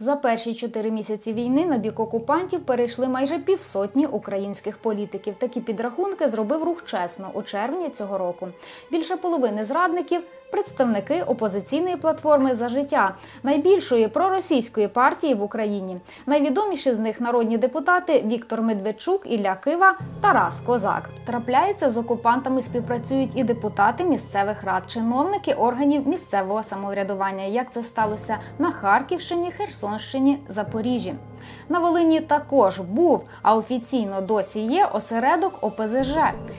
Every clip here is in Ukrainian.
За перші чотири місяці війни на бік окупантів перейшли майже півсотні українських політиків. Такі підрахунки зробив рух чесно у червні цього року. Більше половини зрадників представники опозиційної платформи за життя, найбільшої проросійської партії в Україні. Найвідоміші з них народні депутати Віктор Медведчук, Ілля Кива, Тарас Козак. Трапляється з окупантами співпрацюють і депутати місцевих рад, чиновники органів місцевого самоврядування. Як це сталося на Харківщині, Херсонщині, Запоріжжі. На Волині також був, а офіційно досі є осередок ОПЗЖ.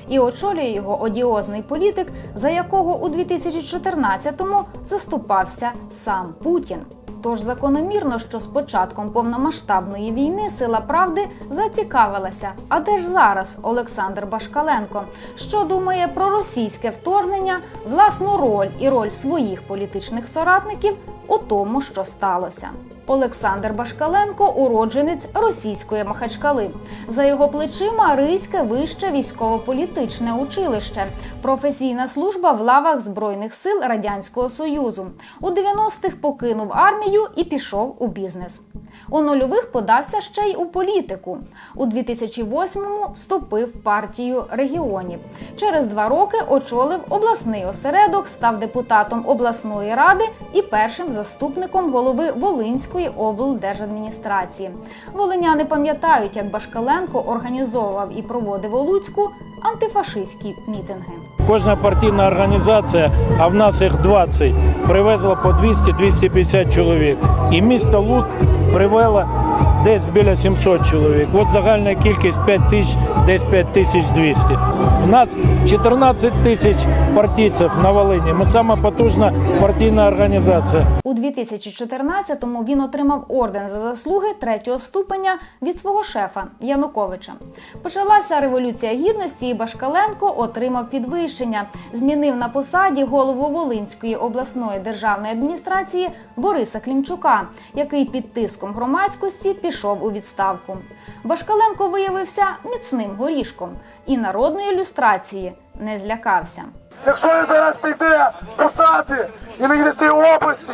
І очолює його одіозний політик, за якого у 2014-му заступався сам Путін. Тож закономірно, що з початком повномасштабної війни сила правди зацікавилася. А де ж зараз Олександр Башкаленко? Що думає про російське вторгнення, власну роль і роль своїх політичних соратників у тому, що сталося? Олександр Башкаленко уродженець російської Махачкали. За його плечима Ризьке вище військово-політичне училище, професійна служба в лавах Збройних сил Радянського Союзу. У 90-х покинув армію і пішов у бізнес. У нульових подався ще й у політику. У 2008-му вступив в партію регіонів. Через два роки очолив обласний осередок, став депутатом обласної ради і першим заступником голови Волинської облдержадміністрації. Волиняни пам'ятають, як Башкаленко організовував і проводив у Луцьку антифашистські мітинги. Кожна партійна організація, а в нас їх 20, привезла по 200-250 чоловік. І місто Луцьк привело десь біля 700 чоловік. От загальна кількість 5 тисяч, десь 5200. У нас 14 тисяч партійців на Волині. Ми сама потужна партійна організація. У 2014-му він отримав орден за заслуги третього ступеня від свого шефа Януковича. Почалася революція гідності, і Башкаленко отримав підвищення. Змінив на посаді голову Волинської обласної державної адміністрації Бориса Клімчука, який під тиском громадськості пішов у відставку. Башкаленко виявився міцним горішком і народної люстрації не злякався. Якщо він зараз не йде писати і не йде з цієї області,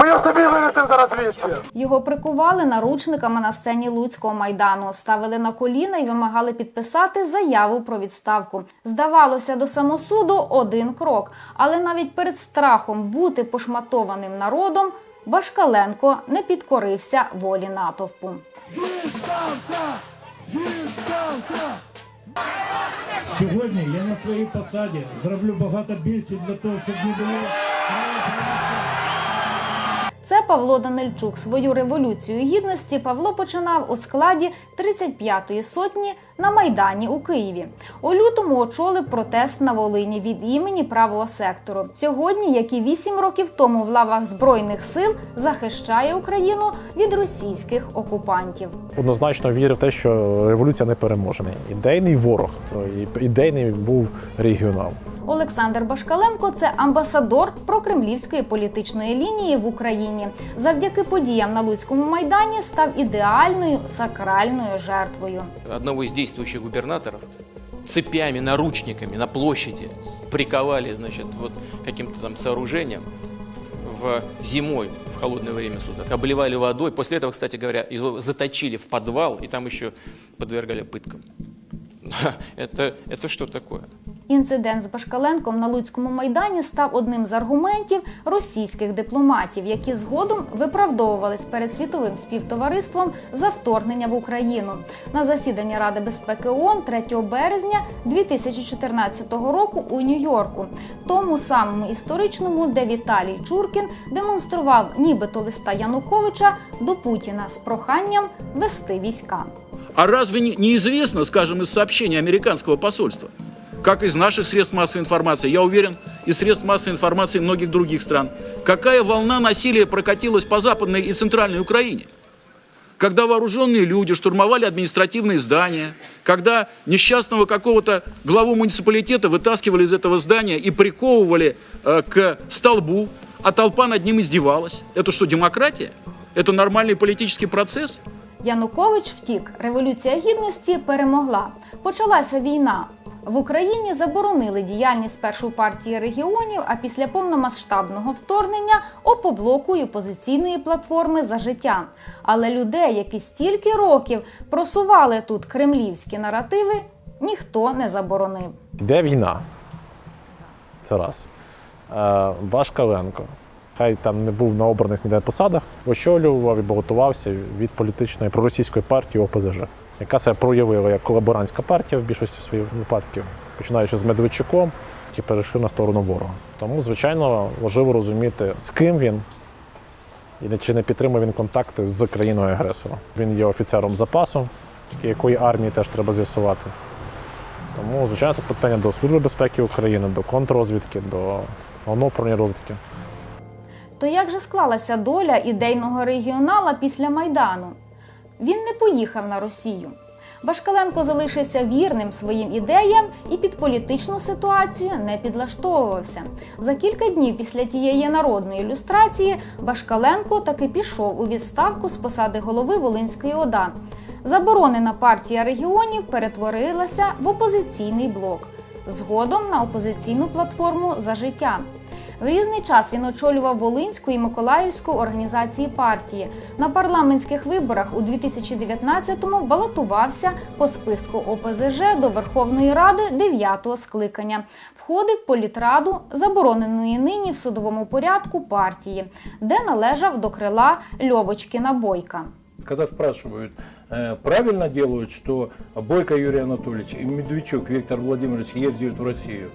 ми його самі винесемо зараз звідси. Його прикували наручниками на сцені Луцького майдану, ставили на коліна і вимагали підписати заяву про відставку. Здавалося, до самосуду один крок, але навіть перед страхом бути пошматованим народом Башкаленко не підкорився волі натовпу. Сьогодні я на своїй посаді зроблю багато більше для того, щоб не було. Павло Данильчук. Свою революцію гідності Павло починав у складі 35-ї сотні на майдані у Києві. У лютому очолив протест на Волині від імені правого сектору. Сьогодні, як і 8 років тому в лавах збройних сил, захищає Україну від російських окупантів. однозначно вірив в те, що революція не переможена. Ідейний ворог, то ідейний був регіонал. Олександр Башкаленко це амбасадор прокремлівської політичної лінії в Україні. Завдяки подіям на Луцькому майдані став ідеальною сакральною жертвою. одного из действующих губернаторов цепями, наручниками на площади приковали, значит, вот каким-то там сооружением в зимой, в холодное время суток, обливали водой. После этого, кстати говоря, его заточили в подвал и там еще подвергали пыткам. Это, это что такое? Інцидент з Башкаленком на Луцькому майдані став одним з аргументів російських дипломатів, які згодом виправдовувались перед світовим співтовариством за вторгнення в Україну. На засіданні Ради безпеки ООН 3 березня 2014 року у Нью-Йорку, тому самому історичному, де Віталій Чуркін демонстрував нібито листа Януковича до Путіна з проханням вести війська. А разве не- неизвестно, скажем, из сообщений американского посольства, как из наших средств массовой информации, я уверен, из средств массовой информации многих других стран, какая волна насилия прокатилась по Западной и Центральной Украине? Когда вооруженные люди штурмовали административные здания, когда несчастного какого-то главу муниципалитета вытаскивали из этого здания и приковывали э, к столбу, а толпа над ним издевалась. Это что, демократия? Это нормальный политический процесс? Янукович втік. Революція гідності перемогла. Почалася війна. В Україні заборонили діяльність спершу партії регіонів, а після повномасштабного вторгнення опоблоку і опозиційної платформи за життя. Але людей, які стільки років просували тут кремлівські наративи, ніхто не заборонив. Йде війна. Це раз. Е, Башкаленко. Хай там не був на обраних ніде посадах, очолював і балотувався від політичної проросійської партії ОПЗЖ, яка себе проявила як колаборантська партія в більшості своїх випадків, починаючи з Медведчуком, який перейшов на сторону ворога. Тому, звичайно, важливо розуміти, з ким він і чи не підтримує він контакти з країною агресором. Він є офіцером запасу, якої армії теж треба з'ясувати. Тому, звичайно, тут питання до Служби безпеки України, до контррозвідки, до головного розвідки. То як же склалася доля ідейного регіонала після Майдану? Він не поїхав на Росію. Башкаленко залишився вірним своїм ідеям і під політичну ситуацію не підлаштовувався. За кілька днів після тієї народної ілюстрації Башкаленко таки пішов у відставку з посади голови Волинської ОДА. Заборонена партія регіонів перетворилася в опозиційний блок. Згодом на опозиційну платформу за життя. В різний час він очолював Волинську і Миколаївську організації партії. На парламентських виборах у 2019-му балотувався по списку ОПЗЖ до Верховної Ради 9-го скликання. Входив політраду забороненої нині в судовому порядку партії, де належав до крила Льовочкина Бойка. Когда спрашивают, э, правильно делают, что Бойко Юрий Анатольевич и Медведчук Виктор Владимирович ездят в Россию,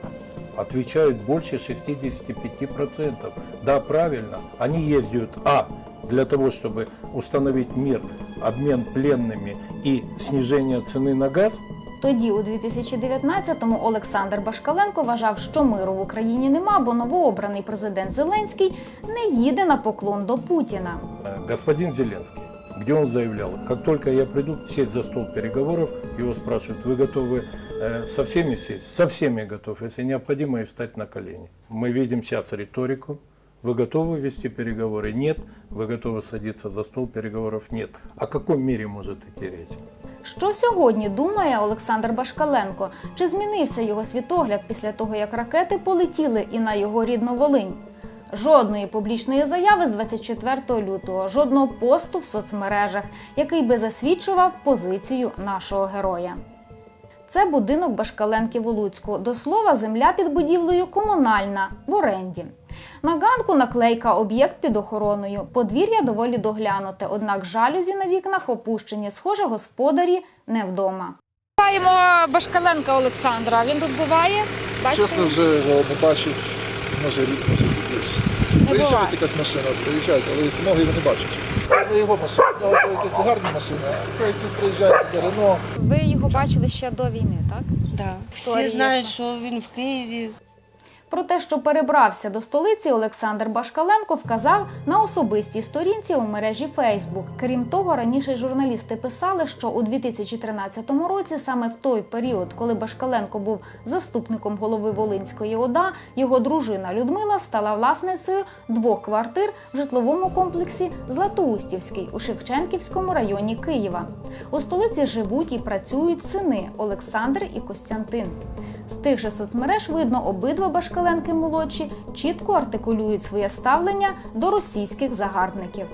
отвечают больше 65%. Да, правильно. Они ездят, а, для того, чтобы установить мир, обмен пленными и снижение цены на газ, Тоді, у 2019-му, Олександр Башкаленко вважав, що миру в Україні нема, бо новообраний президент Зеленський не їде на поклон до Путіна. Э, Господин Зеленский, где он заявлял, как только я приду сесть за стол переговоров, его спрашивают, вы готовы э, со всеми сесть? Со всеми готов, если необходимо, и встать на колени. Мы видим сейчас риторику. Вы готовы вести переговоры? Нет. Вы готовы садиться за стол переговоров? Нет. О каком мире может идти речь? Що сьогодні думає Олександр Башкаленко? Чи змінився його світогляд після того, як ракети полетіли і на його рідну Волинь? Жодної публічної заяви з 24 лютого, жодного посту в соцмережах, який би засвідчував позицію нашого героя. Це будинок Башкаленки в Луцьку. До слова, земля під будівлею комунальна в оренді. На ганку наклейка об'єкт під охороною. Подвір'я доволі доглянуте, однак жалюзі на вікнах опущені. Схоже, господарі не вдома. Маємо Башкаленка Олександра. Він тут буває. Чесно, вже його не бачив, може рік, може більше. Приїжджають якась машина, приїжджають, але самого його не бачать. Не його машина, у нього якісь гарні машини, а це якісь приїжджають до Рено. Ви його бачили ще до війни, так? Да. Історія Всі знають, що він в Києві. Про те, що перебрався до столиці, Олександр Башкаленко вказав на особистій сторінці у мережі Фейсбук. Крім того, раніше журналісти писали, що у 2013 році, саме в той період, коли Башкаленко був заступником голови Волинської ОДА, його дружина Людмила стала власницею двох квартир в житловому комплексі Златоустівський у Шевченківському районі Києва. У столиці живуть і працюють сини Олександр і Костянтин. З тих же соцмереж видно, обидва башкаленки молодші чітко артикулюють своє ставлення до російських загарбників.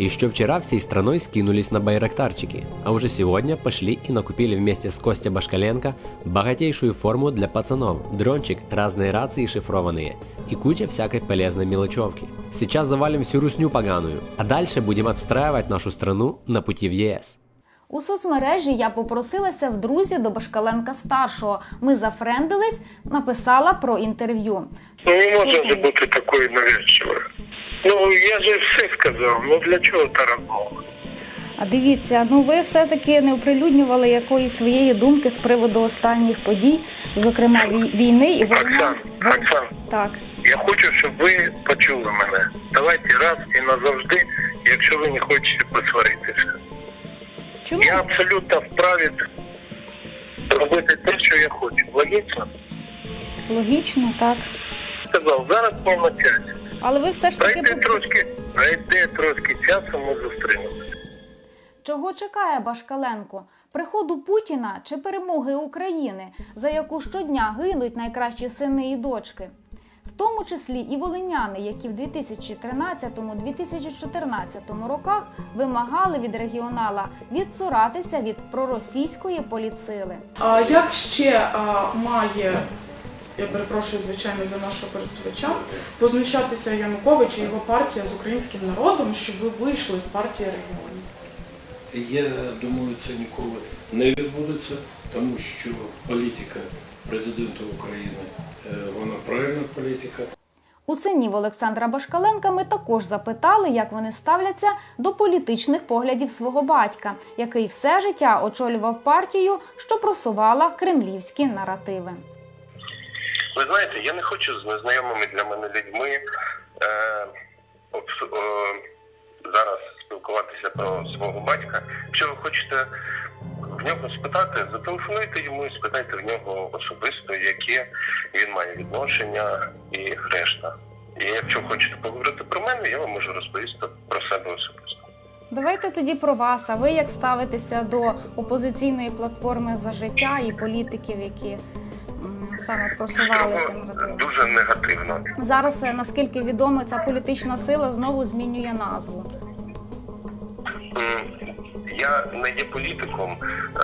Еще вчера всей страной скинулись на байрактарчики, а уже сегодня пошли и накупили вместе с Костя Башкаленко богатейшую форму для пацанов, дрончик, разные рации шифрованные и куча всякой полезной мелочевки. Сейчас завалим всю русню поганую, а дальше будем отстраивать нашу страну на пути в ЕС. У соцмережі я попросилася в друзі до Башкаленка старшого. Ми зафрендились, написала про інтерв'ю. Ну не можна же бути такою навязчивою. Ну я же все сказав, ну для чого та? А дивіться, ну ви все-таки не оприлюднювали якоїсь своєї думки з приводу останніх подій, зокрема вій- війни і війна. Оксан, Оксан, Так. я хочу, щоб ви почули мене. Давайте раз і назавжди, якщо ви не хочете посваритися. Чому? Я абсолютно вправі робити те, що я хочу. Логічно? Логічно, так. Сказав, зараз на. Але ви все ж таки Пройде трошки, пройде трошки часу, ми зустрінемося. Чого чекає Башкаленко? Приходу Путіна чи перемоги України, за яку щодня гинуть найкращі сини і дочки. В тому числі і волиняни, які в 2013-2014 роках вимагали від регіонала відсуратися від проросійської політсили. А як ще а, має, я перепрошую, звичайно, за нашого користувача, познущатися Янукович і його партія з українським народом, щоб ви вийшли з партії регіонів? Я думаю, це ніколи не відбудеться, тому що політика президента України вона правильна політика. У синів Олександра Башкаленка ми також запитали, як вони ставляться до політичних поглядів свого батька, який все життя очолював партію, що просувала кремлівські наративи. Ви знаєте, я не хочу з незнайомими для мене людьми е, обс- е, зараз спілкуватися про свого батька. Якщо ви хочете в нього спитати, зателефонуйте йому і спитайте в нього особисто, яке він має відношення і решта. І якщо хочете поговорити про мене, я вам можу розповісти про себе особисто. Давайте тоді про вас. А ви як ставитеся до опозиційної платформи за життя і політиків, які саме просували ці наративи? Дуже негативно. Зараз, е, наскільки відомо, ця політична сила знову змінює назву. Я не є політиком е,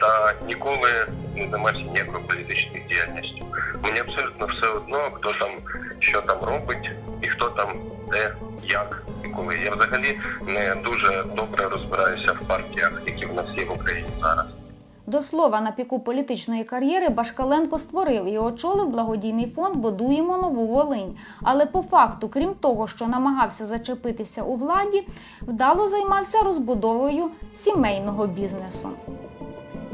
та ніколи не займався ніякою політичною діяльністю. Мені абсолютно все одно, хто там що там робить і хто там де, як і коли. Я взагалі не дуже добре розбираюся в партіях, які в нас є в Україні зараз. До слова, на піку політичної кар'єри Башкаленко створив і очолив благодійний фонд Будуємо нову Волинь. Але по факту, крім того, що намагався зачепитися у владі, вдало займався розбудовою сімейного бізнесу.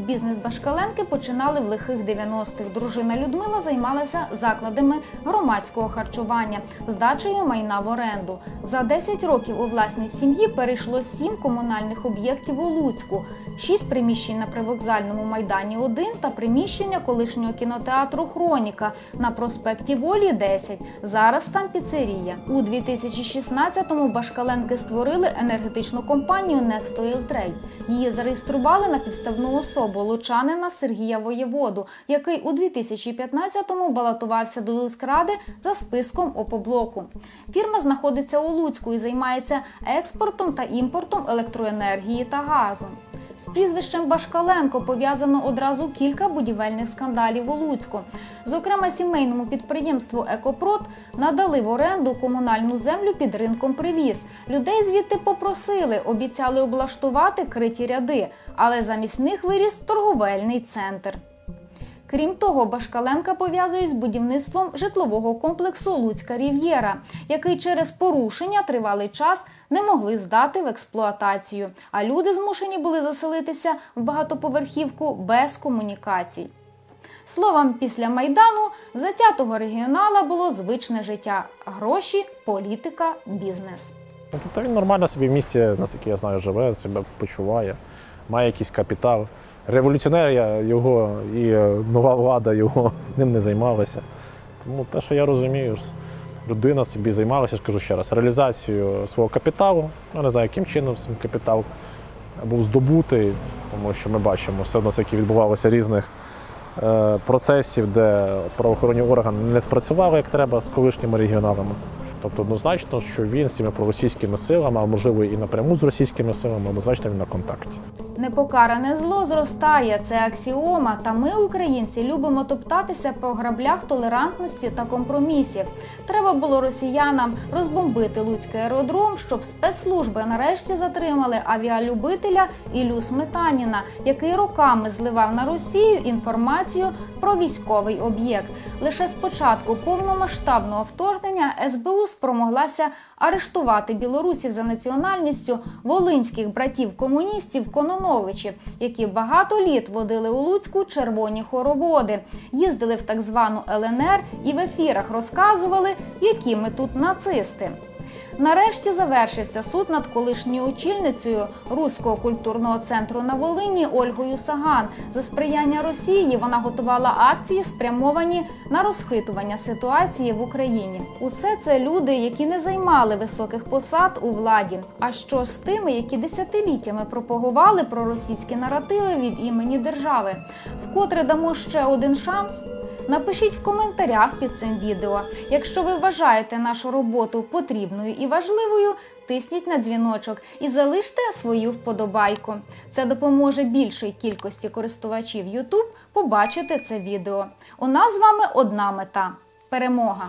Бізнес Башкаленки починали в лихих 90-х. Дружина Людмила займалася закладами громадського харчування, здачею майна в оренду. За 10 років у власній сім'ї перейшло 7 комунальних об'єктів у Луцьку, 6 приміщень на привокзальному майдані 1 та приміщення колишнього кінотеатру Хроніка на проспекті Волі 10. Зараз там піцерія. У 2016-му Башкаленки створили енергетичну компанію Next Oil Trade. Її зареєстрували на підставну особу лучанина Сергія Воєводу, який у 2015-му балотувався до Луцькради за списком Опоблоку. Фірма знаходиться у Луцьку і займається експортом та імпортом електроенергії та газу. З прізвищем Башкаленко пов'язано одразу кілька будівельних скандалів у Луцьку. Зокрема, сімейному підприємству Екопрод надали в оренду комунальну землю під ринком привіз. Людей звідти попросили, обіцяли облаштувати криті ряди, але замість них виріс торговельний центр. Крім того, Башкаленка пов'язують з будівництвом житлового комплексу Луцька Рів'єра, який через порушення тривалий час не могли здати в експлуатацію, а люди змушені були заселитися в багатоповерхівку без комунікацій. Словом, після майдану затятого регіонала було звичне життя: гроші, політика, бізнес. Ну, тобто він нормально собі в місті, наскільки я знаю, живе, себе почуває, має якийсь капітал. Революціонерія його і е, нова влада його ним не займалася. Тому те, що я розумію, людина собі займалася, я кажу ще раз, реалізацією свого капіталу. Ну, не знаю, яким чином капітал був здобутий, тому що ми бачимо все одно, скільки відбувалося різних е, процесів, де правоохоронні органи не спрацювали як треба з колишніми регіоналами. Тобто однозначно, що він з цими проросійськими силами, а можливо і напряму з російськими силами, однозначно він на контакті. Непокаране зло зростає, це аксіома. Та ми, українці, любимо топтатися по граблях толерантності та компромісів. Треба було росіянам розбомбити Луцький аеродром, щоб спецслужби нарешті затримали авіалюбителя Ілю Сметаніна, який роками зливав на Росію інформацію про військовий об'єкт. Лише з початку повномасштабного вторгнення СБУ спромоглася арештувати білорусів за національністю волинських братів-комуністів Кононовичів, які багато літ водили у Луцьку червоні хороводи, їздили в так звану ЛНР і в ефірах розказували, які ми тут нацисти. Нарешті завершився суд над колишньою очільницею Руського культурного центру на Волині Ольгою Саган. За сприяння Росії вона готувала акції, спрямовані на розхитування ситуації в Україні. Усе це люди, які не займали високих посад у владі. А що з тими, які десятиліттями пропагували проросійські наративи від імені держави? Вкотре дамо ще один шанс. Напишіть в коментарях під цим відео. Якщо ви вважаєте нашу роботу потрібною і важливою, тисніть на дзвіночок і залиште свою вподобайку. Це допоможе більшій кількості користувачів YouTube побачити це відео. У нас з вами одна мета перемога.